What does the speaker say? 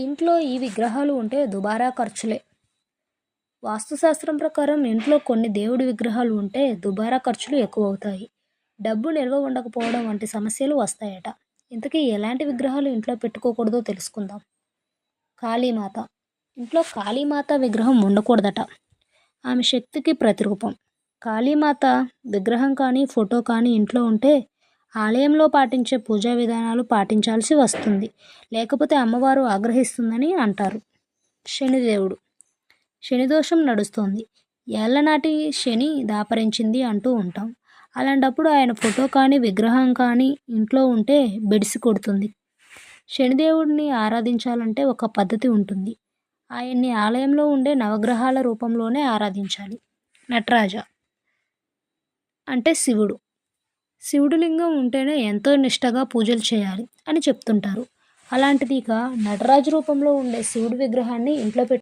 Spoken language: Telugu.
ఇంట్లో ఈ విగ్రహాలు ఉంటే దుబారా ఖర్చులే. వాస్తుశాస్త్రం ప్రకారం ఇంట్లో కొన్ని దేవుడి విగ్రహాలు ఉంటే దుబారా ఖర్చులు ఎక్కువ అవుతాయి డబ్బు నిల్వ ఉండకపోవడం వంటి సమస్యలు వస్తాయట. ఇంతకీ ఎలాంటి విగ్రహాలు ఇంట్లో పెట్టుకోకూడదో తెలుసుకుందాం. కాళీమాత. ఇంట్లో కాళీమాత విగ్రహం ఉండకూడదట. ఆమె శక్తికి ప్రతిరూపం. కాళీమాత విగ్రహం కానీ ఫోటో కానీ ఇంట్లో ఉంటే ఆలయంలో పాటించే పూజా విధానాలు పాటించాల్సి వస్తుంది. లేకపోతే అమ్మవారు ఆగ్రహిస్తుందని అంటారు. శనిదేవుడు. శనిదోషం నడుస్తోంది. ఏళ్ళనాటి శని దాపరించింది అంటూ ఉంటాం. అలాంటప్పుడు ఆయన ఫోటో కానీ విగ్రహం కానీ ఇంట్లో ఉంటే బెడిసి కొడుతుంది. శనిదేవుడిని ఆరాధించాలంటే ఒక పద్ధతి ఉంటుంది. ఆయన్ని ఆలయంలో ఉండే నవగ్రహాల రూపంలోనే ఆరాధించాలి. నటరాజ. అంటే శివుడు. శివుడు లింగం ఉంటేనే ఎంతో నిష్టగా పూజలు చేయాలి అని చెప్తుంటారు. అలాంటిది ఇక నటరాజు రూపంలో ఉండే శివుడి విగ్రహాన్ని ఇంట్లో పెట్టు